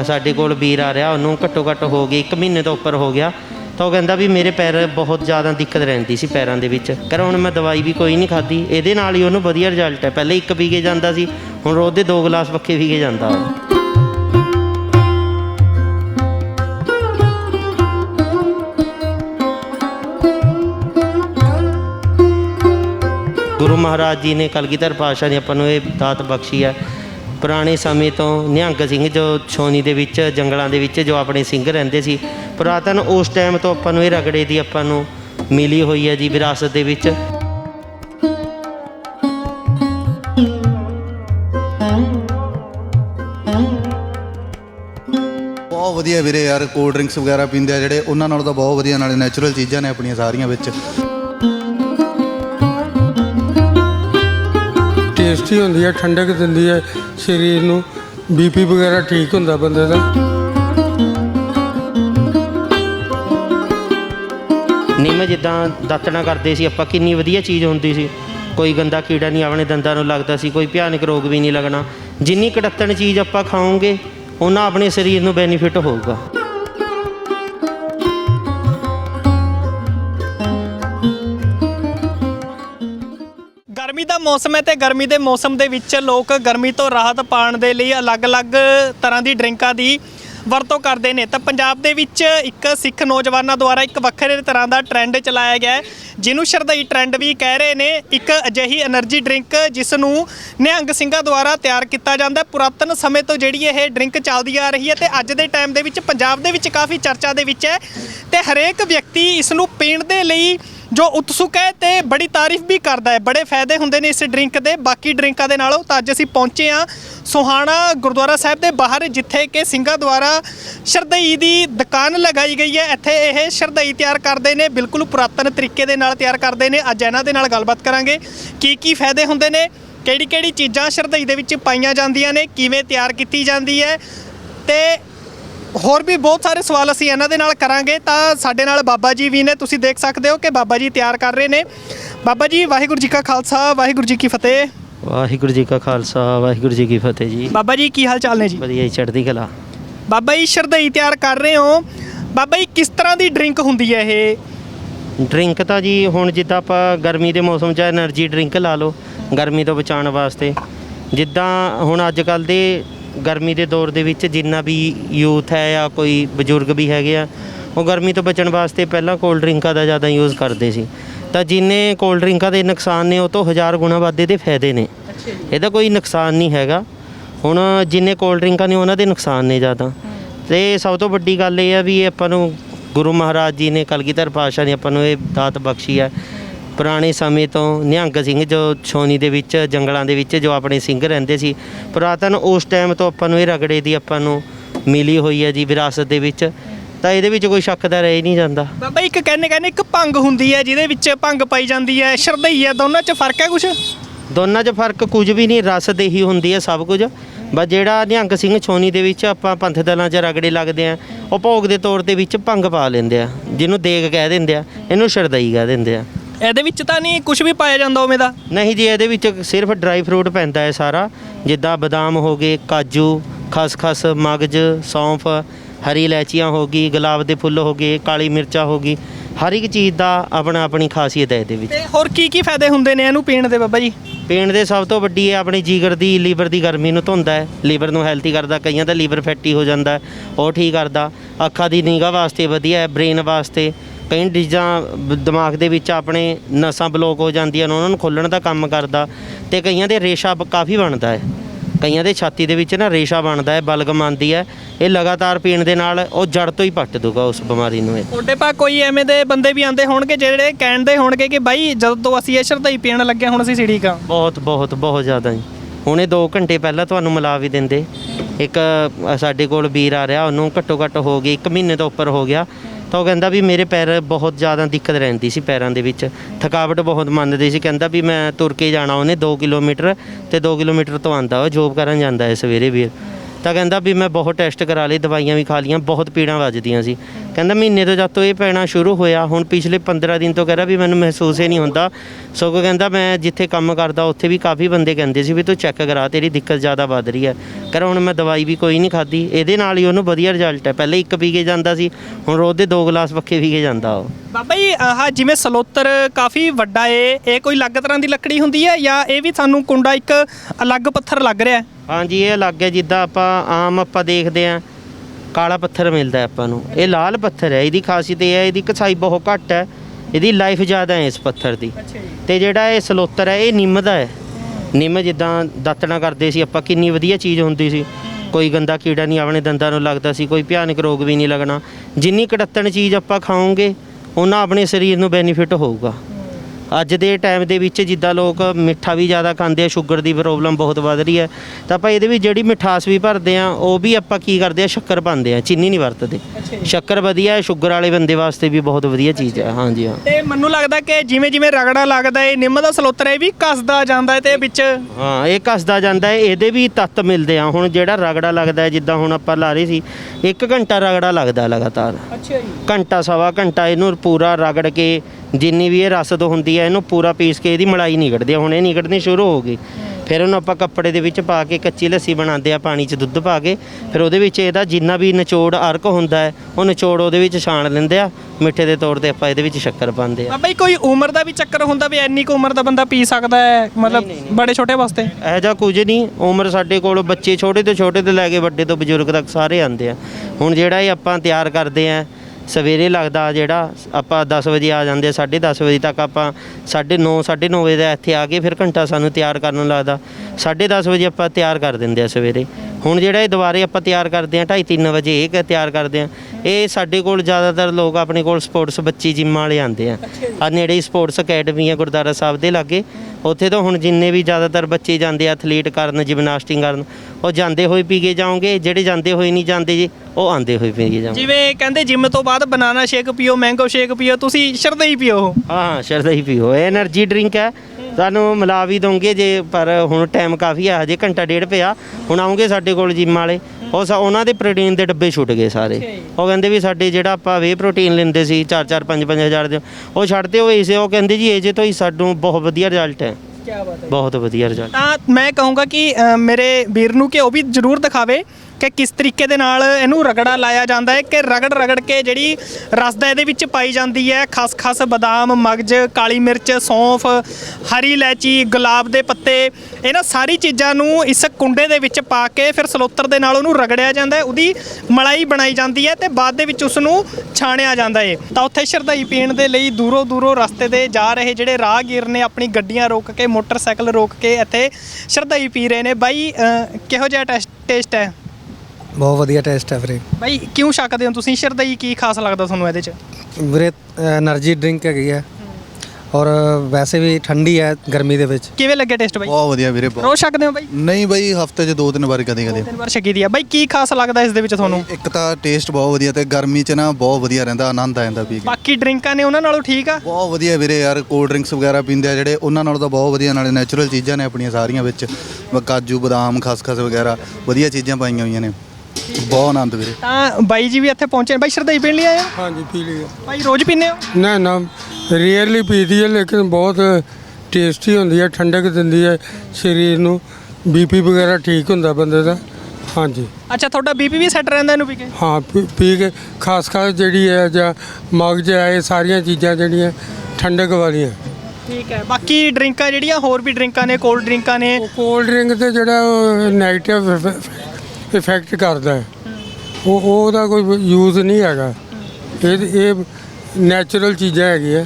ਸਾਡੇ ਕੋਲ ਵੀਰ ਆ ਰਿਹਾ, ਉਹਨੂੰ ਘੱਟੋ ਘੱਟ ਹੋ ਗਈ 1 ਮਹੀਨੇ ਤੋਂ ਉੱਪਰ ਹੋ ਗਿਆ। ਤਾਂ ਉਹ ਕਹਿੰਦਾ ਵੀ ਮੇਰੇ ਪੈਰ ਬਹੁਤ ਜ਼ਿਆਦਾ ਦਿੱਕਤ ਰਹਿੰਦੀ ਸੀ ਪੈਰਾਂ ਦੇ ਵਿੱਚ। ਕਹਿੰਦਾ ਹੁਣ ਮੈਂ ਦਵਾਈ ਵੀ ਕੋਈ ਨਹੀਂ ਖਾਧੀ, ਇਹਦੇ ਨਾਲ ਹੀ ਉਹਨੂੰ ਵਧੀਆ ਰਿਜ਼ਲਟ ਹੈ। ਪਹਿਲੇ ਇੱਕ ਪੀ ਕੇ ਜਾਂਦਾ ਸੀ, ਹੁਣ ਰੋਜ਼ ਦੇ ਦੋ ਗਲਾਸ ਪੱਕੇ ਪੀ ਕੇ ਜਾਂਦਾ। ਉਹ ਗੁਰੂ ਮਹਾਰਾਜ ਜੀ ਨੇ ਕਲਗੀਧਰ ਪਾਤਸ਼ਾਹ ਨੇ ਆਪਾਂ ਨੂੰ ਇਹ ਦਾਤ ਬਖਸ਼ੀ ਹੈ। ਪੁਰਾਣੇ ਸਮੇਂ ਤੋਂ ਨਿਹੰਗ ਸਿੰਘ ਜੋ ਛੋਨੀ ਦੇ ਵਿੱਚ ਜੰਗਲਾਂ ਦੇ ਵਿੱਚ ਜੋ ਆਪਣੇ ਸਿੰਘ ਰਹਿੰਦੇ ਸੀ ਪੁਰਾਤਨ ਉਸ ਟਾਈਮ ਤੋਂ ਆਪਾਂ ਨੂੰ ਇਹ ਰਗੜੇ ਦੀ ਆਪਾਂ ਨੂੰ ਮਿਲੀ ਹੋਈ ਹੈ ਜੀ ਵਿਰਾਸਤ ਦੇ ਵਿੱਚ। ਬਹੁਤ ਵਧੀਆ ਵੀਰੇ ਯਾਰ ਕੋਲਡ ਡਰਿੰਕਸ ਵਗੈਰਾ ਪੀਂਦੇ ਆ ਜਿਹੜੇ ਉਹਨਾਂ ਨਾਲੋਂ ਤਾਂ ਬਹੁਤ ਵਧੀਆ ਨਾਲੇ ਨੈਚੁਰਲ ਚੀਜ਼ਾਂ ਨੇ ਆਪਣੀਆਂ ਸਾਰੀਆਂ ਵਿੱਚ। ਟੇਸਟੀ ਹੁੰਦੀ ਹੈ ਠੰਡਕ ਦਿੰਦੀ ਹੈ। ਸਰੀਰ ਨੂੰ ਬੀਪੀ ਵਗੈਰਾ ਠੀਕ ਹੁੰਦਾ ਬੰਦੇ ਦਾ। ਨਿੰਮ ਜਿੱਦਾਂ ਦਾਤਣਾ ਕਰਦੇ ਸੀ, ਆਪਾਂ ਕਿੰਨੀ ਵਧੀਆ ਚੀਜ਼ ਹੁੰਦੀ ਸੀ। ਕੋਈ ਗੰਦਾ ਕੀੜਾ ਨਹੀਂ, ਆਪਣੇ ਦੰਦਾਂ ਨੂੰ ਲੱਗਦਾ ਸੀ, ਕੋਈ ਭਿਆਨਕ ਰੋਗ ਵੀ ਨਹੀਂ ਲੱਗਣਾ। ਜਿੰਨੀ ਕੜੱਤਣ ਚੀਜ਼ ਆਪਾਂ ਖਾਵਾਂਗੇ ਉਹਨਾਂ ਆਪਣੇ ਸਰੀਰ ਨੂੰ ਬੈਨੀਫਿਟ ਹੋਊਗਾ। ਮੌਸਮ ਹੈ ਤੇ ਗਰਮੀ ਦੇ ਮੌਸਮ ਦੇ ਵਿੱਚ ਲੋਕ ਗਰਮੀ ਤੋਂ ਰਾਹਤ ਪਾਣ ਦੇ ਲਈ ਅਲੱਗ-ਅਲੱਗ ਤਰ੍ਹਾਂ ਦੀ ਡਰਿੰਕਾਂ ਦੀ ਵਰਤੋਂ ਕਰਦੇ ਨੇ। ਤਾਂ ਪੰਜਾਬ ਦੇ ਵਿੱਚ ਇੱਕ ਸਿੱਖ ਨੌਜਵਾਨਾਂ ਦੁਆਰਾ ਇੱਕ ਵੱਖਰੇ ਤਰ੍ਹਾਂ ਦਾ ਟ੍ਰੈਂਡ ਚਲਾਇਆ ਗਿਆ ਜਿਹਨੂੰ ਸ਼ਰਦਾਈ ਟ੍ਰੈਂਡ ਵੀ ਕਹਿ ਰਹੇ ਨੇ। ਇੱਕ ਅਜਿਹੀ એનર્ਜੀ ਡਰਿੰਕ ਜਿਸ ਨੂੰ ਨਿਹੰਗ ਸਿੰਘਾਂ ਦੁਆਰਾ ਤਿਆਰ ਕੀਤਾ ਜਾਂਦਾ ਪੁਰਾਤਨ ਸਮੇਂ ਤੋਂ ਜਿਹੜੀ ਇਹ ਡਰਿੰਕ ਚੱਲਦੀ ਆ ਰਹੀ ਹੈ ਤੇ ਅੱਜ ਦੇ ਟਾਈਮ ਦੇ ਵਿੱਚ ਪੰਜਾਬ ਦੇ ਵਿੱਚ ਕਾਫੀ ਚਰਚਾ ਦੇ ਵਿੱਚ ਹੈ ਤੇ ਹਰੇਕ ਵਿਅਕਤੀ ਇਸ ਨੂੰ ਪੀਣ ਦੇ ਲਈ ਜੋ ਉਤਸੁਕ ਹੈ ਤੇ ਬੜੀ ਤਾਰੀਫ ਵੀ ਕਰਦਾ ਹੈ। ਬੜੇ ਫਾਇਦੇ ਹੁੰਦੇ ਨੇ ਇਸ ਡਰਿੰਕ ਦੇ। ਬਾਕੀ ਡਰਿੰਕਾਂ ਦੇ ਨਾਲੋਂ ਤਾਂ ਅੱਜ ਅਸੀਂ ਪਹੁੰਚੇ ਹਾਂ ਸੋਹਾਣਾ ਗੁਰਦੁਆਰਾ ਸਾਹਿਬ ਦੇ ਬਾਹਰ, ਜਿੱਥੇ ਕਿ ਸਿੰਘਾਂ ਦੁਆਰਾ ਸ਼ਰਦਈ ਦੀ ਦੁਕਾਨ ਲਗਾਈ ਗਈ ਹੈ। ਇੱਥੇ ਇਹ ਸ਼ਰਦਈ ਤਿਆਰ ਕਰਦੇ ਨੇ, ਬਿਲਕੁਲ ਪੁਰਾਤਨ ਤਰੀਕੇ ਦੇ ਨਾਲ ਤਿਆਰ ਕਰਦੇ ਨੇ। ਅੱਜ ਇਹਨਾਂ ਦੇ ਨਾਲ ਗੱਲਬਾਤ ਕਰਾਂਗੇ। ਕੀ ਕੀ ਫਾਇਦੇ ਹੁੰਦੇ ਨੇ ਕਿਹੜੀ ਕਿਹੜੀ ਚੀਜ਼ਾਂ ਸ਼ਰਦਈ ਦੇ ਵਿੱਚ ਪਾਈਆਂ ਜਾਂਦੀਆਂ ਨੇ, ਕਿਵੇਂ ਤਿਆਰ ਕੀਤੀ ਜਾਂਦੀ ਹੈ ਤੇ ਹੋਰ ਵੀ ਬਹੁਤ ਸਾਰੇ ਸਵਾਲ ਅਸੀਂ ਇਹਨਾਂ ਦੇ ਨਾਲ ਕਰਾਂਗੇ। ਤਾਂ ਸਾਡੇ ਨਾਲ ਬਾਬਾ ਜੀ ਵੀ ਨੇ ਤੁਸੀਂ ਦੇਖ ਸਕਦੇ ਹੋ ਕਿ ਬਾਬਾ ਜੀ ਤਿਆਰ ਕਰ ਰਹੇ ਨੇ। ਬਾਬਾ ਜੀ ਵਾਹਿਗੁਰੂ ਜੀ ਕਾ ਖਾਲਸਾ ਵਾਹਿਗੁਰੂ ਜੀ ਕੀ ਫਤਿਹ। ਵਾਹਿਗੁਰੂ ਜੀ ਕਾ ਖਾਲਸਾ ਵਾਹਿਗੁਰੂ ਜੀ ਕੀ ਫਤਿਹ ਜੀ। ਬਾਬਾ ਜੀ ਕੀ ਹਾਲ ਚਾਲ ਨੇ ਜੀ? ਵਧੀਆ ਹੀ ਚੜ੍ਹਦੀ ਕਲਾ। ਬਾਬਾ ਜੀ ਸ਼ਰਧਾਈ ਤਿਆਰ ਕਰ ਰਹੇ ਹੋ। ਬਾਬਾ ਜੀ ਕਿਸ ਤਰ੍ਹਾਂ ਦੀ ਡਰਿੰਕ ਹੁੰਦੀ ਹੈ ਇਹ? ਡਰਿੰਕ ਤਾਂ ਜੀ ਹੁਣ ਜਿੱਦਾਂ ਆਪਾਂ ਗਰਮੀ ਦੇ ਮੌਸਮ 'ਚ એનર્ਜੀ ਡਰਿੰਕ ਲਾ ਲਓ ਗਰਮੀ ਤੋਂ ਬਚਾਉਣ ਵਾਸਤੇ। ਜਿੱਦਾਂ ਹੁਣ ਅੱਜ ਕੱਲ ਦੇ ਗਰਮੀ ਦੇ ਦੌਰ ਦੇ ਵਿੱਚ ਜਿੰਨਾ ਵੀ ਯੂਥ ਹੈ ਜਾਂ ਕੋਈ ਬਜ਼ੁਰਗ ਵੀ ਹੈਗੇ ਆ, ਉਹ ਗਰਮੀ ਤੋਂ ਬਚਣ ਵਾਸਤੇ ਪਹਿਲਾਂ ਕੋਲਡ ਡਰਿੰਕਾਂ ਦਾ ਜ਼ਿਆਦਾ ਯੂਜ਼ ਕਰਦੇ ਸੀ। ਤਾਂ ਜਿੰਨੇ ਕੋਲਡ ਡਰਿੰਕਾਂ ਦੇ ਨੁਕਸਾਨ ਨੇ, ਉਹ ਤੋਂ ਹਜ਼ਾਰ ਗੁਣਾ ਵੱਧ ਦੇ ਫਾਇਦੇ ਨੇ। ਇਹਦਾ ਕੋਈ ਨੁਕਸਾਨ ਨਹੀਂ ਹੈਗਾ। ਹੁਣ ਜਿੰਨੇ ਕੋਲਡ ਡਰਿੰਕਾਂ ਨੇ, ਉਹਨਾਂ ਦੇ ਨੁਕਸਾਨ ਨੇ ਜ਼ਿਆਦਾ। ਤੇ ਸਭ ਤੋਂ ਵੱਡੀ ਗੱਲ ਇਹ ਆ ਵੀ ਇਹ ਆਪਾਂ ਨੂੰ ਗੁਰੂ ਮਹਾਰਾਜ ਜੀ ਨੇ, ਕਲਗੀਧਰ ਪਾਤਸ਼ਾਹ ਨੇ ਆਪਾਂ ਨੂੰ ਇਹ ਦਾਤ ਬਖਸ਼ੀ ਹੈ ਪੁਰਾਣੇ ਸਮੇਂ ਤੋਂ ਨਿਹੰਗ ਸਿੰਘ ਜੋ ਛੋਨੀ ਦੇ ਵਿੱਚ ਜੰਗਲਾਂ ਦੇ ਵਿੱਚ ਜੋ ਆਪਣੇ ਸਿੰਘ ਰਹਿੰਦੇ ਸੀ ਪੁਰਾਤਨ ਉਸ ਟਾਈਮ ਤੋਂ ਆਪਾਂ ਨੂੰ ਇਹ ਰਗੜੇ ਦੀ ਆਪਾਂ ਨੂੰ ਮਿਲੀ ਹੋਈ ਹੈ ਜੀ ਵਿਰਾਸਤ ਦੇ ਵਿੱਚ। ਤਾਂ ਇਹਦੇ ਵਿੱਚ ਕੋਈ ਸ਼ੱਕ ਤਾਂ ਰਹਿ ਨਹੀਂ ਜਾਂਦਾ। ਬਾਬਾ ਇੱਕ ਕਹਿੰਦੇ ਕਹਿੰਦੇ ਇੱਕ ਭੰਗ ਹੁੰਦੀ ਹੈ ਜਿਹਦੇ ਵਿੱਚ ਭੰਗ ਪਾਈ ਜਾਂਦੀ ਹੈ। ਸ਼ਰਦਈ ਹੈ ਦੋਨਾਂ 'ਚ ਫ਼ਰਕ ਹੈ ਕੁਝ ਦੋਨਾਂ 'ਚ ਫ਼ਰਕ ਕੁਝ ਵੀ ਨਹੀਂ ਰਸ ਦੇ ਹੀ ਹੁੰਦੀ ਹੈ ਸਭ ਕੁਝ। ਬਸ ਜਿਹੜਾ ਨਿਹੰਗ ਸਿੰਘ ਛੋਨੀ ਦੇ ਵਿੱਚ ਆਪਾਂ ਪੰਥ ਦਲਾਂ 'ਚ ਰਗੜੇ ਲੱਗਦੇ ਆ ਉਹ ਭੋਗ ਦੇ ਤੌਰ ਤੇ ਵਿੱਚ ਭੰਗ ਪਾ ਲੈਂਦੇ ਆ ਜਿਹਨੂੰ ਦੇਗ ਕਹਿ ਦਿੰਦੇ ਆ ਇਹਨੂੰ ਸ਼ਰਦਈ ਕਹਿ ਦਿੰਦੇ ਆ। ਇਹਦੇ ਵਿੱਚ ਤਾਂ ਨਹੀਂ ਕੁਝ ਵੀ ਪਾਇਆ ਜਾਂਦਾ ਉਵੇਂ ਦਾ? ਨਹੀਂ ਜੀ ਇਹਦੇ ਵਿੱਚ ਸਿਰਫ ਡਰਾਈ ਫਰੂਟ ਪੈਂਦਾ ਹੈ ਸਾਰਾ। ਜਿੱਦਾਂ ਬਦਾਮ ਹੋ ਗਏ ਕਾਜੂ ਖਸਖਸ ਮਗਜ ਸੌਂਫ ਹਰੀ ਇਲਾਇਚੀਆਂ ਹੋ ਗਈ ਗੁਲਾਬ ਦੇ ਫੁੱਲ ਹੋ ਗਏ ਕਾਲੀ ਮਿਰਚਾਂ ਹੋ ਗਈ। ਹਰ ਇੱਕ ਚੀਜ਼ ਦਾ ਆਪਣਾ ਆਪਣੀ ਖਾਸੀਅਤ ਹੈ ਇਹਦੇ ਵਿੱਚ। ਤੇ ਹੋਰ ਕੀ ਕੀ ਫਾਇਦੇ ਹੁੰਦੇ ਨੇ ਇਹਨੂੰ ਪੀਣ ਦੇ ਬਾਬਾ ਜੀ? ਪੀਣ ਦੇ ਸਭ ਤੋਂ ਵੱਡੀ ਹੈ ਆਪਣੀ ਜਿਗਰ ਦੀ ਲੀਵਰ ਦੀ ਗਰਮੀ ਨੂੰ ਧੁੰਦਾ ਹੈ। ਲੀਵਰ ਨੂੰ ਹੈਲਥੀ ਕਰਦਾ ਕਈਆਂ ਦਾ ਲੀਵਰ ਫੈਟੀ ਹੋ ਜਾਂਦਾ ਹੈ, ਉਹ ਠੀਕ ਕਰਦਾ। ਅੱਖਾਂ ਦੀ ਨਿਗਾਹ ਵਾਸਤੇ ਵਧੀਆ ਹੈ ਬ੍ਰੇਨ ਵਾਸਤੇ। ਕਈ ਬ- ਦਿਮਾਗ ਦੇ ਵਿੱਚ ਆਪਣੇ ਨਸਾਂ ਬਲੋਕ ਹੋ ਜਾਂਦੀਆਂ ਨੇ ਉਹਨਾਂ ਨੂੰ ਖੋਲਣ ਦਾ ਕੰਮ ਕਰਦਾ ਤੇ ਕਈਆਂ ਦੇ ਰੇਸ਼ਾ ਕਾਫੀ ਬਣਦਾ ਹੈ। ਕਈਆਂ ਦੇ ਛਾਤੀ ਦੇ ਵਿੱਚ ਨਾ ਰੇਸ਼ਾ ਬਣਦਾ ਹੈ ਬਲਗਮ ਆਉਂਦੀ ਹੈ। ਇਹ ਲਗਾਤਾਰ ਪੀਣ ਦੇ ਨਾਲ ਉਹ ਜੜ ਤੋਂ ਹੀ ਪੱਟ ਦੂਗਾ ਉਸ ਬਿਮਾਰੀ ਨੂੰ ਇਹ। ਤੁਹਾਡੇ ਪਾ ਕੋਈ ਐਵੇਂ ਦੇ ਬੰਦੇ ਵੀ ਆਂਦੇ ਹੋਣਗੇ ਜਿਹੜੇ ਕਹਿੰਦੇ ਹੋਣਗੇ ਕਿ ਬਾਈ ਜਦੋਂ ਤੋਂ ਅਸੀਂ ਇਹ ਸ਼ਰਦਈ ਪੀਣ ਲੱਗੇ ਹੁਣ ਅਸੀਂ ਸਿੜੀ ਕਾ ਬਹੁਤ ਬਹੁਤ ਬਹੁਤ ਜ਼ਿਆਦਾ ਜੀ। ਹੁਣੇ 2 ਘੰਟੇ ਪਹਿਲਾਂ ਤੁਹਾਨੂੰ ਮਿਲਾ ਵੀ ਦਿੰਦੇ। ਇੱਕ ਸਾਡੇ ਕੋਲ ਵੀਰ ਆ ਰਿਹਾ ਉਹਨੂੰ ਘੱਟੋ ਘੱਟ ਹੋ ਗਈ 1 ਮਹੀਨੇ ਤੋਂ ਉੱਪਰ ਹੋ ਗਿਆ। ਤਾਂ ਉਹ ਕਹਿੰਦਾ ਵੀ ਮੇਰੇ ਪੈਰ ਬਹੁਤ ਜ਼ਿਆਦਾ ਦਿੱਕਤ ਰਹਿੰਦੀ ਸੀ ਪੈਰਾਂ ਦੇ ਵਿੱਚ। ਥਕਾਵਟ ਬਹੁਤ ਮੰਨਦੇ ਸੀ। ਕਹਿੰਦਾ ਵੀ ਮੈਂ ਤੁਰ ਕੇ ਜਾਣਾ ਉਹਨੇ 2 ਕਿਲੋਮੀਟਰ ਤੇ 2 ਕਿਲੋਮੀਟਰ ਤੋਂ ਆਂਦਾ ਉਹ, ਜੋਬ ਕਰਨ ਜਾਂਦਾ ਹੈ ਸਵੇਰੇ ਵੀਰ ਤਾਂ ਕਹਿੰਦਾ ਵੀ ਮੈਂ ਬਹੁਤ ਟੈਸਟ ਕਰਾ ਲਏ, ਦਵਾਈਆਂ ਵੀ ਖਾ ਲੀਆਂ ਬਹੁਤ ਪੀੜਾਂ ਵੱਜਦੀਆਂ ਸੀ। ਕਹਿੰਦਾ ਮਹੀਨੇ ਤੋਂ ਜਦ ਤੋਂ ਇਹ ਪੈਣਾ ਸ਼ੁਰੂ ਹੋਇਆ ਹੁਣ ਪਿਛਲੇ 15 ਦਿਨ ਤੋਂ ਕਹਿ ਰਿਹਾ ਵੀ ਮੈਨੂੰ ਮਹਿਸੂਸ ਹੀ ਨਹੀਂ ਹੁੰਦਾ। ਸਗੋਂ ਕਹਿੰਦਾ ਮੈਂ ਜਿੱਥੇ ਕੰਮ ਕਰਦਾ ਉੱਥੇ ਵੀ ਕਾਫੀ ਬੰਦੇ ਕਹਿੰਦੇ ਸੀ ਵੀ ਤੂੰ ਚੈੱਕ ਕਰਾ ਤੇਰੀ ਦਿੱਕਤ ਜ਼ਿਆਦਾ ਵੱਧ ਰਹੀ ਹੈ। ਕਰ ਹੁਣ ਮੈਂ ਦਵਾਈ ਵੀ ਕੋਈ ਨਹੀਂ ਖਾਦੀ ਇਹਦੇ ਨਾਲ ਹੀ ਉਹਨੂੰ ਵਧੀਆ ਰਿਜ਼ਲਟ ਹੈ। ਪਹਿਲੇ ਇੱਕ ਪੀ ਕੇ ਜਾਂਦਾ ਸੀ ਹੁਣ ਰੋਜ਼ ਦੇ ਦੋ ਗਲਾਸ ਪੱਕੇ ਪੀ ਕੇ ਜਾਂਦਾ ਉਹ। ਬਾਬਾ ਜੀ ਆਹ ਜਿਵੇਂ ਸਲੋਤਰ ਕਾਫੀ ਵੱਡਾ ਏ ਇਹ ਕੋਈ ਅਲੱਗ ਤਰ੍ਹਾਂ ਦੀ ਲੱਕੜੀ ਹੁੰਦੀ ਹੈ ਜਾਂ ਇਹ ਵੀ ਸਾਨੂੰ ਕੁੰਡਾ ਇੱਕ ਅਲੱਗ ਪੱਥਰ ਲੱਗ ਰਿਹਾ ਹੈ? ਹਾਂਜੀ ਇਹ ਅਲੱਗ ਹੈ। ਜਿੱਦਾਂ ਆਪਾਂ ਆਮ ਆਪਾਂ ਦੇਖਦੇ ਆਂ ਕਾਲਾ ਪੱਥਰ ਮਿਲਦਾ ਹੈ ਆਪਾਂ ਨੂੰ। ਇਹ ਲਾਲ ਪੱਥਰ ਹੈ ਇਹਦੀ ਖਾਸੀਅਤ ਇਹ ਹੈ ਇਹਦੀ ਕਸਾਈ ਬਹੁਤ ਘੱਟ ਹੈ। ਇਹਦੀ ਲਾਈਫ ਜ਼ਿਆਦਾ ਹੈ ਇਸ ਪੱਥਰ ਦੀ। ਤੇ ਜਿਹੜਾ ਇਹ ਸਲੋਤਰ ਹੈ ਇਹ ਨਿੰਮ ਦਾ ਹੈ। ਨਿੰਮ ਜਿੱਦਾਂ ਦਾਤਣਾ ਕਰਦੇ ਸੀ ਆਪਾਂ ਕਿੰਨੀ ਵਧੀਆ ਚੀਜ਼ ਹੁੰਦੀ ਸੀ। ਕੋਈ ਗੰਦਾ ਕੀੜਾ ਨਹੀਂ ਆਪਣੇ ਦੰਦਾਂ ਨੂੰ ਲੱਗਦਾ ਸੀ ਕੋਈ ਭਿਆਨਕ ਰੋਗ ਵੀ ਨਹੀਂ ਲੱਗਣਾ। ਜਿੰਨੀ ਕੜੱਤਣ ਚੀਜ਼ ਆਪਾਂ ਖਾਓਗੇ ਉਹਨਾਂ ਆਪਣੇ ਸਰੀਰ ਨੂੰ ਬੈਨੀਫਿਟ ਹੋਊਗਾ। ਅੱਜ ਦੇ ਟਾਈਮ ਦੇ ਵਿੱਚ ਜਿੱਦਾਂ ਲੋਕ ਮਿੱਠਾ ਵੀ ਜ਼ਿਆਦਾ ਖਾਂਦੇ ਆ ਸ਼ੂਗਰ ਦੀ ਪ੍ਰੋਬਲਮ ਬਹੁਤ ਵੱਧ ਰਹੀ ਹੈ ਤਾਂ ਆਪਾਂ ਇਹਦੇ ਵਿੱਚ ਜਿਹੜੀ ਮਿਠਾਸ ਵੀ ਭਰਦੇ ਆ ਉਹ ਵੀ ਆਪਾਂ ਕੀ ਕਰਦੇ ਆ ਸ਼ੱਕਰ ਪਾਉਂਦੇ ਆ ਚੀਨੀ ਨਹੀਂ ਵਰਤਦੇ। ਸ਼ੱਕਰ ਵਧੀਆ ਹੈ ਸ਼ੂਗਰ ਵਾਲੇ ਬੰਦੇ ਵਾਸਤੇ ਵੀ ਬਹੁਤ ਵਧੀਆ ਚੀਜ਼ ਹੈ ਹਾਂਜੀ ਹਾਂ। ਤੇ ਮੈਨੂੰ ਲੱਗਦਾ ਕਿ ਜਿਵੇਂ ਜਿਵੇਂ ਰਗੜਾ ਲੱਗਦਾ ਏ ਨਿੰਮ ਦਾ ਸਲੋਤਰ ਇਹ ਵੀ ਕੱਸਦਾ ਜਾਂਦਾ ਏ ਤੇ ਵਿੱਚ। ਹਾਂ ਇਹ ਕੱਸਦਾ ਜਾਂਦਾ ਹੈ ਇਹਦੇ ਵੀ ਤੱਤ ਮਿਲਦੇ ਆ। ਹੁਣ ਜਿਹੜਾ ਰਗੜਾ ਲੱਗਦਾ ਹੈ ਜਿੱਦਾਂ ਹੁਣ ਆਪਾਂ ਲਾ ਰਹੇ ਸੀ ਇੱਕ ਘੰਟਾ ਰਗੜਾ ਲੱਗਦਾ ਲਗਾਤਾਰ। ਅੱਛਾ ਜੀ। ਘੰਟਾ ਸਵਾ ਘੰਟਾ ਇਹਨੂੰ ਪੂਰਾ ਰਗੜ ਕੇ ਜਿੰਨੀ ਵੀ ਇਹ ਰਸਦ ਹੁੰਦੀ ਹੈ ਇਹਨੂੰ ਪੂਰਾ ਪੀਸ ਕੇ ਇਹਦੀ ਮਲਾਈ ਨਿਕੜਦੀ ਹੈ ਹੁਣ ਇਹ ਨਿਕੜਨੀ ਸ਼ੁਰੂ ਹੋ ਗਈ। ਫਿਰ ਉਹਨੂੰ ਆਪਾਂ ਕੱਪੜੇ ਦੇ ਵਿੱਚ ਪਾ ਕੇ ਕੱਚੀ ਲੱਸੀ ਬਣਾਉਂਦੇ ਆ ਪਾਣੀ 'ਚ ਦੁੱਧ ਪਾ ਕੇ। ਫਿਰ ਉਹਦੇ ਵਿੱਚ ਇਹਦਾ ਜਿੰਨਾ ਵੀ ਨਿਚੋੜ ਅਰਕ ਹੁੰਦਾ ਹੈ ਉਹ ਨਿਚੋੜ ਉਹਦੇ ਵਿੱਚ ਛਾਣ ਲੈਂਦੇ ਆ। ਮਿੱਠੇ ਦੇ ਤੌਰ ਤੇ ਆਪਾਂ ਇਹਦੇ ਵਿੱਚ ਸ਼ੱਕਰ ਪਾਉਂਦੇ ਆ। ਬਾਬਾ ਜੀ ਕੋਈ ਉਮਰ ਦਾ ਵੀ ਚੱਕਰ ਹੁੰਦਾ ਵੀ ਇੰਨੀ ਕੁ ਉਮਰ ਦਾ ਬੰਦਾ ਪੀ ਸਕਦਾ ਹੈ? ਮਤਲਬ ਬੜੇ ਛੋਟੇ ਵਾਸਤੇ। ਇਹੋ ਜਿਹਾ ਕੁਝ ਨਹੀਂ। ਉਮਰ ਸਾਡੇ ਕੋਲ ਬੱਚੇ ਛੋਟੇ ਤੋਂ ਛੋਟੇ ਤੋਂ ਲੈ ਕੇ ਵੱਡੇ ਤੋਂ ਬਜ਼ੁਰਗ ਤੱਕ ਸਾਰੇ ਆਉਂਦੇ ਆ। ਹੁਣ ਜਿਹੜਾ ਇਹ ਆਪਾਂ ਤਿਆਰ ਕਰਦੇ ਆ ਸਵੇਰੇ ਲੱਗਦਾ ਜਿਹੜਾ ਆਪਾਂ 10 ਵਜੇ ਆ ਜਾਂਦੇ ਆ 10:30 ਵਜੇ ਤੱਕ ਆਪਾਂ 9:30 9:30 ਵਜੇ ਦਾ ਇੱਥੇ ਆ ਕੇ ਫਿਰ ਘੰਟਾ ਸਾਨੂੰ ਤਿਆਰ ਕਰਨ ਨੂੰ ਲੱਗਦਾ। 10:30 ਵਜੇ ਆਪਾਂ ਤਿਆਰ ਕਰ ਦਿੰਦੇ ਆ ਸਵੇਰੇ। ਹੁਣ ਜਿਹੜਾ ਇਹ ਦੁਬਾਰੇ ਆਪਾਂ ਤਿਆਰ ਕਰਦੇ ਆ 2:30 3 ਵਜੇ ਇਹ ਕ- ਤਿਆਰ ਕਰਦੇ ਆ ਇਹ ਸਾਡੇ ਕੋਲ ਜ਼ਿਆਦਾਤਰ ਲੋਕ ਆਪਣੇ ਕੋਲ ਸਪੋਰਟਸ ਬੱਚੀ ਜਿੰਮ ਵਾਲੇ ਆਉਂਦੇ ਆ। ਆ ਨੇੜੇ ਹੀ ਸਪੋਰਟਸ ਅਕੈਡਮੀ ਆ ਗੁਰਦਾਰਾ ਸਾਹਿਬ ਦੇ ਲਾਗੇ। ਉੱਥੇ ਤੋਂ ਹੁਣ ਜਿੰਨੇ ਵੀ ਜ਼ਿਆਦਾਤਰ ਬੱਚੇ ਜਾਂਦੇ ਆ ਐਥਲੀਟ ਕਰਨ ਜਿਮਨਾਸਟਿਕ ਕਰਨ ਉਹ ਜਾਂਦੇ ਹੋਏ ਪੀਗੇ ਜਾਓਗੇ ਜਿਹੜੇ ਜਾਂਦੇ ਹੋਏ ਨਹੀਂ ਜਾਂਦੇ ਜੀ ਉਹ ਆਂਦੇ ਹੋਏ ਪੀਗੇ ਜਾਓਗੇ। ਜਿਵੇਂ ਕਹਿੰਦੇ ਜਿਮ ਤੋਂ ਬਾਅਦ ਬਨਾਨਾ ਸ਼ੇਕ ਪੀਓ ਮੈਂਗੋ ਸ਼ੇਕ ਪੀਓ ਤੁਸੀਂ ਸ਼ਰਦਾ ਹੀ ਪੀਓ ਹਾਂ ਸ਼ਰਦਾ ਹੀ ਪੀਓ એનર્ਜੀ ਡਰਿੰਕ ਹੈ। ਤੁਹਾਨੂੰ ਮਿਲਾ ਵੀ ਦੋਗੇ ਜੇ ਪਰ ਹੁਣ ਟਾਈਮ ਕਾਫੀ ਆ ਹਜੇ ਘੰਟਾ ਡੇਢ ਪਿਆ ਹੁਣ ਆਉਂਗੇ ਸਾਡੇ ਕੋਲ ਜਿਮ ਵਾਲੇ। ਉਹ ਸਾ- ਉਹਨਾਂ ਦੇ ਪ੍ਰੋਟੀਨ ਦੇ ਡੱਬੇ ਛੁੱਟ ਗਏ ਸਾਰੇ। ਉਹ ਕਹਿੰਦੇ ਵੀ ਸਾਡੇ ਜਿਹੜਾ ਆਪਾਂ ਵੇ ਪ੍ਰੋਟੀਨ ਲੈਂਦੇ ਸੀ 4 4 5 5 ਹਜ਼ਾਰ ਦੇ ਉਹ ਛੱਡਦੇ ਹੋਏ ਇਸੇ ਉਹ ਕਹਿੰਦੇ ਜੀ ਇਹ ਜੇ ਤੋਂ ਹੀ ਸਾਨੂੰ ਬਹੁਤ ਵਧੀਆ ਰਿਜ਼ਲਟ ਹੈ। ਕੀ ਬਾਤ ਬਹੁਤ ਵਧੀਆ ਰਿਜ਼ਲਟ ਤਾਂ ਮੈਂ ਕਹੂੰਗਾ ਕਿ ਅ, ਮੇਰੇ ਵੀਰ ਨੂੰ ਕਿ ਉਹ ਵੀ ਜ਼ਰੂਰ ਦਿਖਾਵੇ। ਕਿ ਕਿਸ ਤਰੀਕੇ ਦੇ ਨਾਲ ਇਹਨੂੰ ਰਗੜਾ ਲਾਇਆ ਜਾਂਦਾ ਹੈ ਕਿ ਰਗੜ ਰਗੜ ਕੇ ਜਿਹੜੀ ਰਸਦਾ ਇਹਦੇ ਵਿੱਚ ਪਾਈ ਜਾਂਦੀ ਹੈ ਖਸਖਸ ਬਦਾਮ, ਮਗਜ, ਕਾਲੀ ਮਿਰਚ, ਸੌਂਫ, ਹਰੀ ਇਲਾਇਚੀ, ਗੁਲਾਬ ਦੇ ਪੱਤੇ, ਇਹਨਾਂ ਸਾਰੀ ਚੀਜ਼ਾਂ ਨੂੰ ਇਸ ਕੁੰਡੇ ਦੇ ਵਿੱਚ ਪਾ ਕੇ ਫਿਰ ਸਲੋਤਰ ਦੇ ਨਾਲ ਉਹਨੂੰ ਰਗੜਿਆ ਜਾਂਦਾ ਹੈ, ਉਹਦੀ ਮਲਾਈ ਬਣਾਈ ਜਾਂਦੀ ਹੈ ਤੇ ਬਾਅਦ ਦੇ ਵਿੱਚ ਉਸ ਨੂੰ ਛਾਣਿਆ ਜਾਂਦਾ ਹੈ। ਤਾਂ ਉੱਥੇ ਸ਼ਰਧਾਈ ਪੀਣ ਦੇ ਲਈ ਦੂਰੋਂ ਦੂਰੋਂ ਰਸਤੇ ਦੇ ਜਾ ਰਹੇ ਜਿਹੜੇ ਰਾਹਗੀਰ ਨੇ ਆਪਣੀ ਗੱਡੀਆਂ ਰੋਕ ਕੇ, ਮੋਟਰਸਾਈਕਲ ਰੋਕ ਕੇ ਇੱਥੇ ਸ਼ਰਧਾਈ ਪੀ ਰਹੇ ਨੇ। ਬਾਈ ਕਿਹੋ ਜਿਹਾ ਟੈਸਟ ਟੇਸਟ ਹੈ? ਬਹੁਤ ਵਧੀਆ ਟੈਸਟ ਹੈ ਵੀਰੇ। ਬਾਈ ਕਿਉਂ ਸ਼ੱਕਦੇ ਹੋ ਤੁਸੀਂ? ਸ਼ਰਦਈ ਕੀ ਖਾਸ ਲੱਗਦਾ ਤੁਹਾਨੂੰ ਇਹਦੇ 'ਚ? ਵੀਰੇ એનર્ਜੀ ਡਰਿੰਕ ਹੈਗੀ ਹੈ। ਔਰ ਵੈਸੇ ਵੀ ਠੰਡੀ ਹੈ ਗਰਮੀ ਦੇ ਵਿੱਚ। ਕਿਵੇਂ ਲੱਗਿਆ ਟੈਸਟ ਬਾਈ? ਬਹੁਤ ਵਧੀਆ ਵੀਰੇ ਬਹੁਤ। ਸ਼ੱਕਦੇ ਹੋ ਬਾਈ? ਨਹੀਂ ਬਾਈ ਹਫ਼ਤੇ 'ਚ ਦੋ ਤਿੰਨ ਵਾਰ ਕਦੇ ਕਦੇ ਤਿੰਨ ਵਾਰ ਸ਼ੱਕੀ ਦੀ ਆ। ਬਾਈ ਕੀ ਖਾਸ ਲੱਗਦਾ ਇਸ ਦੇ ਵਿੱਚ ਤੁਹਾਨੂੰ? ਇੱਕ ਤਾਂ ਟੇਸਟ ਬਹੁਤ ਵਧੀਆ ਤੇ ਗਰਮੀ 'ਚ ਨਾ ਬਹੁਤ ਵਧੀਆ ਰਹਿੰਦਾ ਆਨੰਦ ਆ ਜਾਂਦਾ ਪੀ ਬਾਕੀ ਡਰਿੰਕਾਂ ਨੇ ਉਹਨਾਂ ਨਾਲੋਂ ਠੀਕ ਆ? ਬਹੁਤ ਵਧੀਆ ਵੀਰੇ ਯਾਰ ਕੋਲਡ ਡਰਿੰਕਸ ਵਗੈਰਾ ਪੀਂਦੇ ਆ ਜਿਹੜੇ ਉਹਨਾਂ ਨਾਲੋਂ ਤਾਂ ਬਹੁਤ ਵਧੀਆ ਨਾਲੇ ਨੈਚੁਰਲ ਚੀਜ਼ਾਂ ਨੇ ਆਪਣੀਆਂ ਸਾਰੀਆਂ ਵਿੱਚ। ਕਾਜੂ ਬਦਾਮ ਖਸਖਸ ਵਗੈਰਾ ਵਧੀਆ ਚੀਜ਼ਾਂ ਪਾਈਆਂ ਹੋਈਆਂ ਨੇ। ਬਹੁਤ ਆਨੰਦ ਵੀਰੇ। ਤਾਂ ਬਾਈ ਜੀ ਵੀ ਇੱਥੇ ਪਹੁੰਚੇ ਨੇ। ਬਾਈ ਸ਼ਰਧਾਈ ਪੀਣ ਲਈ ਆਏ ਹੋ? ਹਾਂਜੀ ਪੀ ਲਿਆ ਬਾਈ ਰੋਜ਼ ਪੀਂਦੇ ਹੋ? ਨਾ ਨਾ ਰੀਅਰਲੀ ਪੀਦੀ ਹੈ ਲੇਕਿਨ ਬਹੁਤ ਟੇਸਟੀ ਹੁੰਦੀ ਹੈ ਠੰਡਕ ਦਿੰਦੀ ਹੈ ਸਰੀਰ ਨੂੰ। ਬੀਪੀ ਵਗੈਰਾ ਠੀਕ ਹੁੰਦਾ ਬੰਦੇ ਦਾ। ਹਾਂਜੀ। ਅੱਛਾ ਤੁਹਾਡਾ ਬੀਪੀ ਵੀ ਸੈੱਟ ਰਹਿੰਦਾ ਇਹਨੂੰ ਪੀ ਕੇ? ਹਾਂ ਪੀ- ਪੀ ਕੇ ਖਾਸ ਖਾਸ ਜਿਹੜੀ ਹੈ ਜਾਂ ਮਗਜ ਹੈ ਇਹ ਸਾਰੀਆਂ ਚੀਜ਼ਾਂ ਜਿਹੜੀਆਂ ਠੰਡਕ ਵਾਲੀਆਂ। ਠੀਕ ਹੈ। ਬਾਕੀ ਡਰਿੰਕਾਂ ਜਿਹੜੀਆਂ ਹੋਰ ਵੀ ਡਰਿੰਕਾਂ ਨੇ ਕੋਲਡ ਡਰਿੰਕਾਂ ਨੇ। ਕੋਲਡ ਡਰਿੰਕ ਤੇ ਜਿਹੜਾ ਨੈਗੇਟਿਵ ਇਫੈਕਟ ਕਰਦਾ ਹੈ। ਉਹ ਉਹਦਾ ਕੋਈ ਯੂਜ਼ ਨਹੀਂ ਹੈਗਾ। ਇਹ ਇਹ ਨੈਚੁਰਲ ਚੀਜ਼ਾਂ ਹੈਗੀਆਂ।